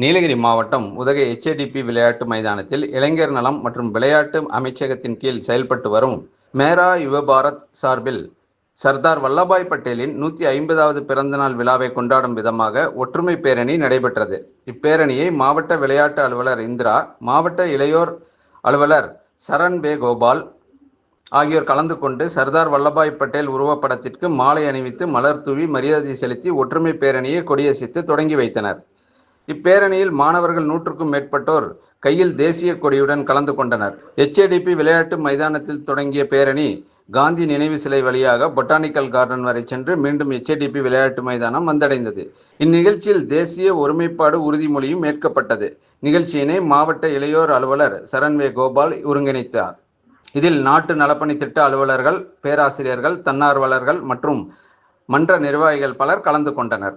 நீலகிரி மாவட்டம் உதகை எச்ஏடிபி விளையாட்டு மைதானத்தில் இளைஞர் நலம் மற்றும் விளையாட்டு அமைச்சகத்தின் கீழ் செயல்பட்டு வரும் மேரா யுவ பாரத் சார்பில் சர்தார் வல்லபாய் பட்டேலின் நூற்றி ஐம்பதாவது பிறந்தநாள் விழாவை கொண்டாடும் விதமாக ஒற்றுமை பேரணி நடைபெற்றது. இப்பேரணியை மாவட்ட விளையாட்டு அலுவலர் இந்திரா மாவட்ட இளையோர் அலுவலர் சரண் பே கோபால் ஆகியோர் கலந்து கொண்டு சர்தார் வல்லபாய் பட்டேல் உருவப்படத்திற்கு மாலை அணிவித்து மலர் தூவி மரியாதை செலுத்தி ஒற்றுமை பேரணியை கொடியசைத்து தொடங்கி வைத்தனர். இப்பேரணியில் மாணவர்கள் நூற்றுக்கும் மேற்பட்டோர் கையில் தேசிய கொடியுடன் கலந்து கொண்டனர். எச்ஏடிபி விளையாட்டு மைதானத்தில் தொடங்கிய பேரணி காந்தி நினைவு சிலை வழியாக பொட்டானிக்கல் கார்டன் வரை சென்று மீண்டும் எச்ஏடிபி விளையாட்டு மைதானம் வந்தடைந்தது. இந்நிகழ்ச்சியில் தேசிய ஒருமைப்பாடு உறுதிமொழியும் ஏற்கப்பட்டது நிகழ்ச்சியினை மாவட்ட இளையோர் அலுவலர் சரண்வே கோபால் ஒருங்கிணைத்தார். இதில் நாட்டு நலப்பணி திட்ட அலுவலர்கள் பேராசிரியர்கள் தன்னார்வலர்கள் மற்றும் மன்ற நிர்வாகிகள் பலர் கலந்து கொண்டனர்.